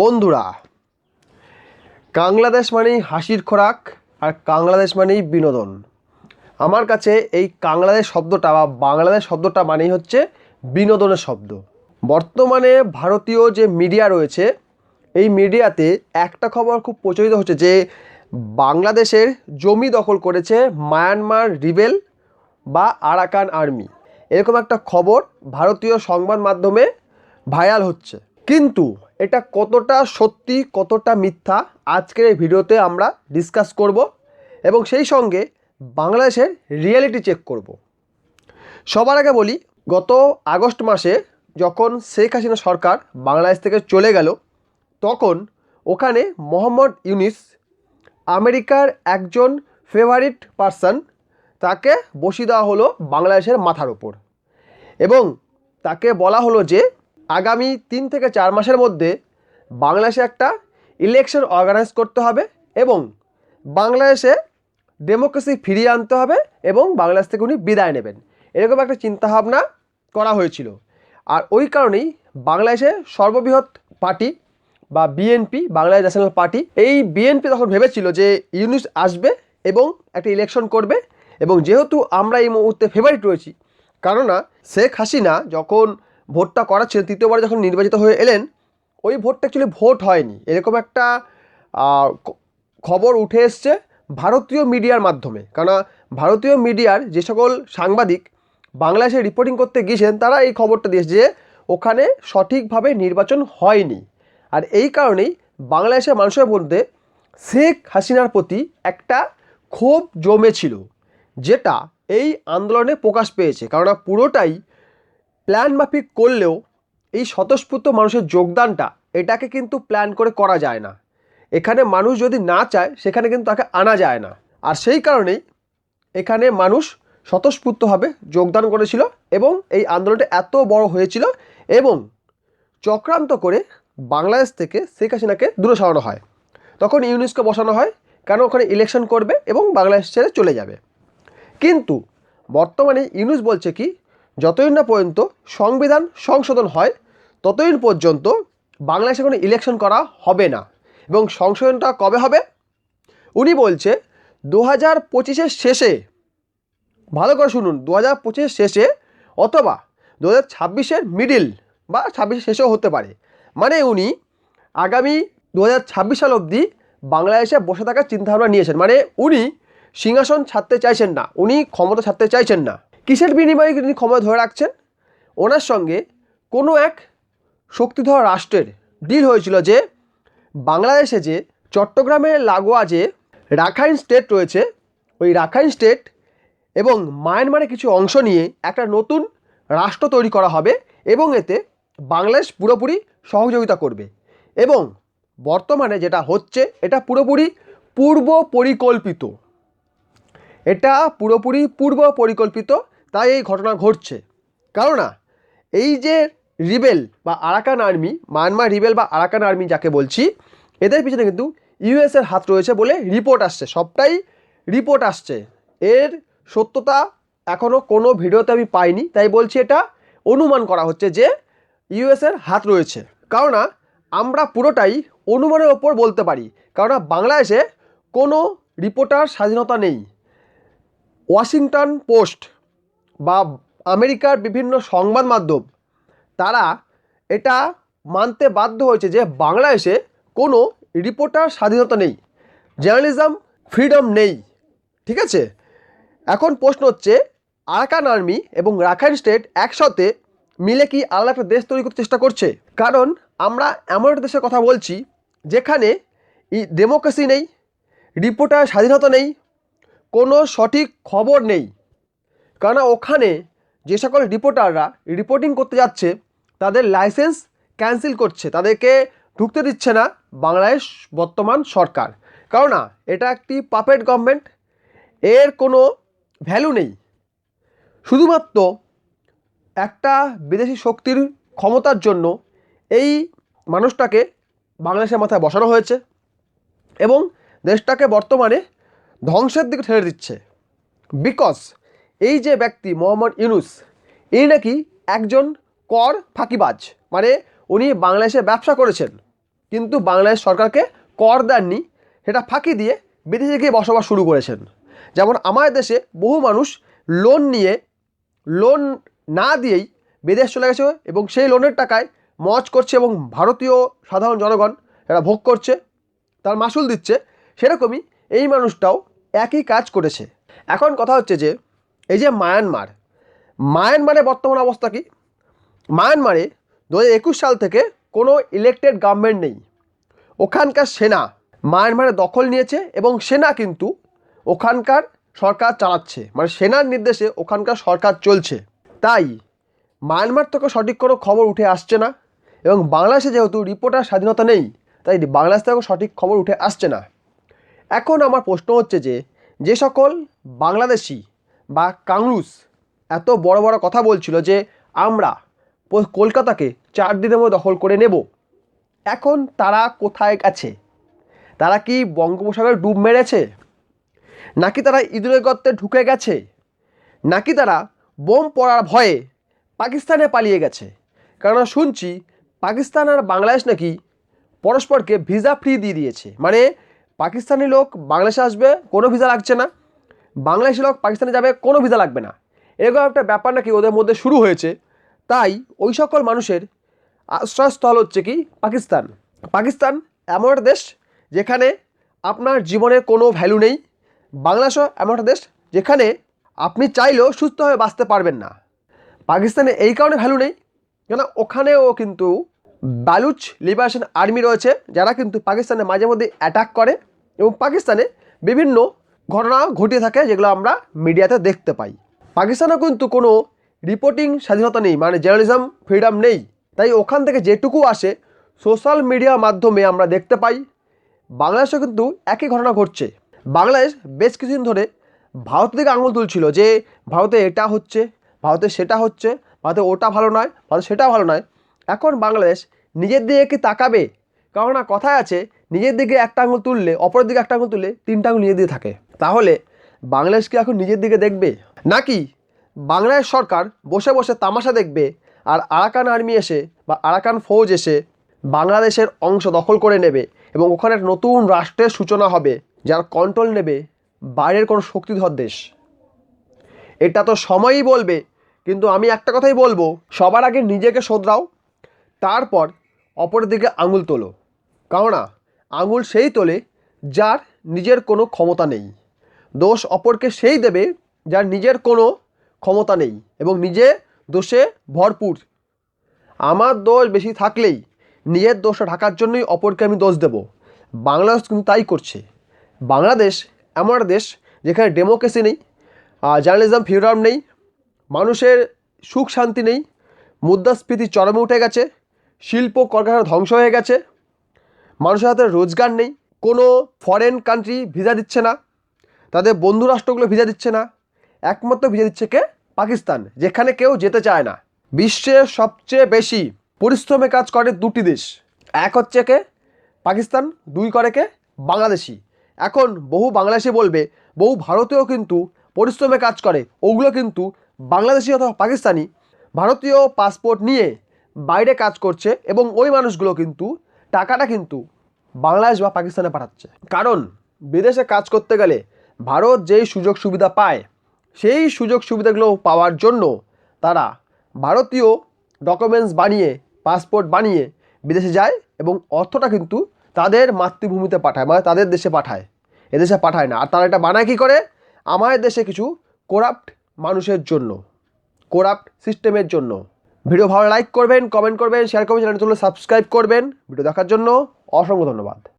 বন্ধুরা বাংলাদেশ মানেই হাসির খোরাক আর বাংলাদেশ মানেই বিনোদন। আমার কাছে এই বাংলাদেশ শব্দটা বা বাংলাদেশ শব্দটা মানেই হচ্ছে বিনোদনের শব্দ। বর্তমানে ভারতীয় যে মিডিয়া রয়েছে, এই মিডিয়াতে একটা খবর খুব প্রচলিত হচ্ছে যে, বাংলাদেশের জমি দখল করেছে মায়ানমার রিবেল বা আরাকান আর্মি। এরকম একটা খবর ভারতীয় সংবাদ মাধ্যমে ভাইরাল হচ্ছে। কিন্তু এটা কতটা সত্যি, কতটা মিথ্যা, আজকের এই ভিডিওতে আমরা ডিসকাস করব এবং সেই সঙ্গে বাংলাদেশের রিয়েলিটি চেক করব। সবার আগে বলি, গত আগস্ট মাসে যখন শেখ হাসিনা সরকার বাংলাদেশ থেকে চলে গেল, তখন ওখানে মোহাম্মদ ইউনিস আমেরিকার একজন ফেভারিট পারসন তাকে বসিয়ে দেওয়া হলো বাংলাদেশের মাথার ওপর এবং তাকে বলা হলো যে আগামী তিন থেকে চার মাসের মধ্যে বাংলাদেশে একটা ইলেকশন অর্গানাইজ করতে হবে এবং বাংলাদেশে ডেমোক্রেসি ফিরিয়ে আনতে হবে এবং বাংলাদেশ থেকে উনি বিদায় নেবেন। এরকম একটা চিন্তাভাবনা করা হয়েছিল। আর ওই কারণেই বাংলাদেশে সর্ববৃহৎ পার্টি বা বিএনপি বাংলাদেশ ন্যাশনাল পার্টি এই বিএনপি তখন ভেবেছিল যে ইউনিস আসবে এবং একটা ইলেকশন করবে এবং যেহেতু আমরা এই মুহূর্তে ফেভারিট রয়েছি, কেননা শেখ হাসিনা যখন ভোটটা করা করাচ্ছিলেন, তৃতীয়বার যখন নির্বাচিত হয়ে এলেন, ওই ভোটটা অ্যাকচুয়ালি ভোট হয়নি। এরকম একটা খবর উঠে এসছে ভারতীয় মিডিয়ার মাধ্যমে। কেননা ভারতীয় মিডিয়ার যে সকল সাংবাদিক বাংলাদেশে রিপোর্টিং করতে গিয়েছেন তারা এই খবরটা দিয়েছে যে ওখানে সঠিকভাবে নির্বাচন হয়নি। আর এই কারণেই বাংলাদেশের মানুষের মধ্যে শেখ হাসিনার প্রতি একটা ক্ষোভ জমেছিল, যেটা এই আন্দোলনে প্রকাশ পেয়েছে। কেননা পুরোটাই প্ল্যান মাফিক করলেও এই স্বতঃস্ফূর্ত মানুষের যোগদানটা এটাকে কিন্তু প্ল্যান করে করা যায় না। এখানে মানুষ যদি না চায়, সেখানে কিন্তু তাকে আনা যায় না। আর সেই কারণেই এখানে মানুষ স্বতঃস্ফূর্তভাবে যোগদান করেছিল এবং এই আন্দোলনটা এত বড় হয়েছিল এবং চক্রান্ত করে বাংলাদেশ থেকে শেখ হাসিনাকে দূরে সরানো হয়। তখন ইউনেস্কো বসানো হয়, কেন ওখানে ইলেকশন করবে এবং বাংলাদেশ ছেড়ে চলে যাবে। কিন্তু বর্তমানে ইউনুস বলছে কি যতদিন না পর্যন্ত সংবিধান সংশোধন হয় ততদিন পর্যন্ত বাংলাদেশে কোনো ইলেকশন করা হবে না। এবং সংশোধনটা কবে হবে? উনি বলছে দু হাজার পঁচিশের শেষে। ভালো করে শুনুন দু হাজার পঁচিশের শেষে অথবা দু হাজার ছাব্বিশের মিডিল বা ছাব্বিশের শেষেও হতে পারে। মানে উনি আগামী দু হাজার ছাব্বিশ সাল অবধি বাংলাদেশে বসে থাকার চিন্তাভাবনা নিয়েছেন। মানে উনি সিংহাসন ছাড়তে চাইছেন না, উনি ক্ষমতা ছাড়তে চাইছেন না। কিসের বিনিময়ে তিনি ক্ষমতা ধরে রাখছেন? ওনার সঙ্গে কোনো এক শক্তিধর রাষ্ট্রের ডিল হয়েছিল যে, বাংলাদেশে যে চট্টগ্রামের লাগোয়া যে রাখাইন স্টেট রয়েছে, ওই রাখাইন স্টেট এবং মায়ানমারে কিছু অংশ নিয়ে একটা নতুন রাষ্ট্র তৈরি করা হবে এবং এতে বাংলাদেশ পুরোপুরি সহযোগিতা করবে। এবং বর্তমানে যেটা হচ্ছে, এটা পুরোপুরি পূর্ব পরিকল্পিত এটা পুরোপুরি পূর্ব পরিকল্পিত তাই এই ঘটনা ঘটছে। কেননা এই যে রিবেল বা আরাকান আর্মি, মায়ানমার রিবেল বা আরাকান আর্মি যাকে বলছি, এদের পিছনে কিন্তু ইউএসের হাত রয়েছে বলে রিপোর্ট আসছে। সবটাই রিপোর্ট আসছে। এর সত্যতা এখনও কোনো ভিডিওতে আমি পাইনি, তাই বলছি এটা অনুমান করা হচ্ছে যে ইউএসের হাত রয়েছে। কেননা আমরা পুরোটাই অনুমানের ওপর বলতে পারি। কেননা বাংলাদেশে কোনো রিপোর্টার স্বাধীনতা নেই। ওয়াশিংটন পোস্ট বা আমেরিকার বিভিন্ন সংবাদ মাধ্যম, তারা এটা মানতে বাধ্য হয়েছে যে বাংলাদেশে কোনো রিপোর্টার স্বাধীনতা নেই, জার্নালিজম ফ্রিডম নেই, ঠিক আছে? এখন প্রশ্ন হচ্ছে, আরাকান আর্মি এবং রাখাইন স্টেট একসাথে মিলে কি আলাদা একটা দেশ তৈরি করতে চেষ্টা করছে? কারণ আমরা এমন একটা দেশের কথা বলছি, যেখানে ডেমোক্রেসি নেই, রিপোর্টার স্বাধীনতা নেই, কোনো সঠিক খবর নেই। কারণ ওখানে যে সকল রিপোর্টাররা রিপোর্টিং করতে যাচ্ছে, তাদের লাইসেন্স ক্যান্সেল করছে। তাদেরকে ঢুকতে দিচ্ছে না বাংলাদেশ বর্তমান সরকার। কেননা এটা একটি পাপেট গভর্নমেন্ট এর কোনো ভ্যালু নেই। শুধুমাত্র একটা বিদেশি শক্তির ক্ষমতার জন্য এই মানুষটাকে বাংলাদেশের মাথায় বসানো হয়েছে এবং দেশটাকে বর্তমানে ধ্বংসের দিকে ঠেলে দিচ্ছে। বিকজ এই যে ব্যক্তি মোহাম্মদ ইউনুস, ইনি নাকি একজন কর ফাঁকিবাজ মানে উনি বাংলাদেশে ব্যবসা করেছেন, কিন্তু বাংলাদেশ সরকারকে কর দেননি, সেটা ফাঁকি দিয়ে বিদেশে গিয়ে বসবাস শুরু করেছেন। যেমন আমাদের দেশে বহু মানুষ লোন নিয়ে লোন না দিয়েই বিদেশ চলে গেছে এবং সেই লোনের টাকায় মজ করছে এবং ভারতীয় সাধারণ জনগণ এরা ভোগ করছে, তার মাসুল দিচ্ছে, সেরকমই এই মানুষটাও একই কাজ করেছে। এখন কথা হচ্ছে যে এই যে মায়ানমার মায়ানমারে বর্তমান অবস্থা কি? মায়ানমারে দু হাজার একুশ সাল থেকে কোনো ইলেকটেড গভর্নমেন্ট নেই। ওখানকার সেনা মায়ানমারে দখল নিয়েছে এবং সেনা কিন্তু ওখানকার সরকার চালাচ্ছে। মানে সেনার নির্দেশে ওখানকার সরকার চলছে। তাই মায়ানমার থেকে সঠিক কোনো খবর উঠে আসছে না এবং বাংলাদেশে যেহেতু রিপোর্টার স্বাধীনতা নেই, তাই বাংলাদেশ থেকেও সঠিক খবর উঠে আসছে না। এখন আমার প্রশ্ন হচ্ছে যে যে সকল বাংলাদেশি বা কাংরুস এত বড় বড় কথা বলছিল যে আমরা কলকাতাকে চার দিনের মধ্যে দখল করে নেব। এখন তারা কোথায় গেছে? তারা কি বঙ্গোপসাগরে ডুব মেরেছে? নাকি তারা ইঁদুরের গর্তে ঢুকে গেছে? নাকি তারা বোম পড়ার ভয়ে পাকিস্তানে পালিয়ে গেছে? কারণ শুনছি পাকিস্তান আর বাংলাদেশ নাকি পরস্পরকে ভিসা ফ্রি দিয়ে দিয়েছে। মানে পাকিস্তানি লোক বাংলাদেশে আসবে, কোনো ভিসা লাগছে না। বাংলাদেশি লোক পাকিস্তানে যাবে, কোনো ভিসা লাগবে না। এরকম একটা ব্যাপার নাকি ওদের মধ্যে শুরু হয়েছে। তাই ওই সকল মানুষের আশ্রয়স্থল হচ্ছে কি পাকিস্তান। পাকিস্তান এমন একটা দেশ যেখানে আপনার জীবনের কোনো ভ্যালু নেই। বাংলাদেশও এমন একটা দেশ যেখানে আপনি চাইলেও সুস্থভাবে বাঁচতে পারবেন না। পাকিস্তানে এই কারণে ভ্যালু নেই কেন ওখানেও কিন্তু বালুচ লিবারেশন আর্মি রয়েছে, যারা কিন্তু পাকিস্তানে মাঝে মধ্যে অ্যাটাক করে এবং পাকিস্তানে বিভিন্ন ঘটনা ঘটিয়ে থাকে যেগুলো আমরা মিডিয়াতে দেখতে পাই। পাকিস্তানেও কিন্তু কোনো রিপোর্টিং স্বাধীনতা নেই মানে জার্নালিজম ফ্রিডম নেই। তাই ওখান থেকে যেটুকু আসে সোশ্যাল মিডিয়ার মাধ্যমে আমরা দেখতে পাই। বাংলাদেশেও কিন্তু একই ঘটনা ঘটছে। বাংলাদেশ বেশ কিছুদিন ধরে ভারত থেকে আঙুল তুলছিল যে ভারতে এটা হচ্ছে, ভারতে সেটা হচ্ছে, ভারতে ওটা ভালো নয়, ভারতে সেটা ভালো নয়। এখন বাংলাদেশ নিজের দিকে কি তাকাবে? কারণ কথায় আছে নিজের দিকে একটা আঙুল তুললে, অপরের দিকে একটা আঙুল তুললে তিনটা আঙুল নিজের দিকে থাকে। তাহলে বাংলাদেশ কি এখন নিজের দিকে দেখবে? নাকি বাংলাদেশ সরকার বসে বসে তামাশা দেখবে আর আরাকান আর্মি এসে বা আরাকান ফৌজ এসে বাংলাদেশের অংশ দখল করে নেবে এবং ওখানে নতুন রাষ্ট্রের সূচনা হবে, যার কন্ট্রোল নেবে বাইরের কোনো শক্তিধর দেশ? এটা তো সময়ই বলবে, কিন্তু আমি একটা কথাই বলব, সবার আগে নিজেকে শোধরাও, তারপর অপরের দিকে আঙুল তোলো। কেননা আঙুল সেই তোলে যার নিজের কোনো ক্ষমতা নেই। দোষ অপরকে সেই দেবে যার নিজের কোনো ক্ষমতা নেই এবং নিজে দোষে ভরপুর। আমার দোষ বেশি থাকলেই নিজের দোষ ঢাকার জন্যই অপরকে আমি দোষ দেব। বাংলাদেশ কিন্তু তাই করছে। বাংলাদেশ এমন একটা দেশ যেখানে ডেমোক্রেসি নেই জার্নালিজম ফ্রিডম নেই, মানুষের সুখ শান্তি নেই, মুদ্রাস্ফীতি চরমে উঠে গেছে, শিল্প কলকারখানা ধ্বংস হয়ে গেছে মানুষের হাতে রোজগার নেই, কোনো ফরেন কান্ট্রি ভিসা দিচ্ছে না, তাদের বন্ধু রাষ্ট্রগুলো ভিসা দিচ্ছে না, একমাত্র ভিসা দিচ্ছে কে? পাকিস্তান, যেখানে কেউ যেতে চায় না। বিশ্বের সবচেয়ে বেশি পরিশ্রমে কাজ করে দুটি দেশ, এক হচ্ছে কে? পাকিস্তান, দুই করে কে? বাংলাদেশি এখন বহু বাংলাদেশি বলবে, বহু ভারতীয় কিন্তু পরিশ্রমে কাজ করে, ওগুলো কিন্তু বাংলাদেশি অথবা পাকিস্তানি। ভারতীয় পাসপোর্ট নিয়ে বাইরে কাজ করছে এবং ওই মানুষগুলো কিন্তু টাকাটা কিন্তু বাংলাদেশ বা পাকিস্তানে পাঠাচ্ছে। কারণ বিদেশে কাজ করতে গেলে ভারত যেই সুযোগ সুবিধা পায়, সেই সুযোগ সুবিধাগুলো পাওয়ার জন্য তারা ভারতীয় ডকুমেন্টস বানিয়ে পাসপোর্ট বানিয়ে বিদেশে যায় এবং অর্থটা কিন্তু তাদের মাতৃভূমিতে পাঠায় মানে তাদের দেশে পাঠায়, এদেশে পাঠায় না। আর তারা এটা বানায় কী করে? আমাদের দেশে কিছু করাপ্ট মানুষের জন্য করাপ্ট সিস্টেমের জন্য। ভিডিও ভালো লাইক করবেন কমেন্ট করবেন শেয়ার করবেন চ্যানেলটি সাবস্ক্রাইব করবেন। ভিডিও দেখার জন্য অসংখ্য ধন্যবাদ।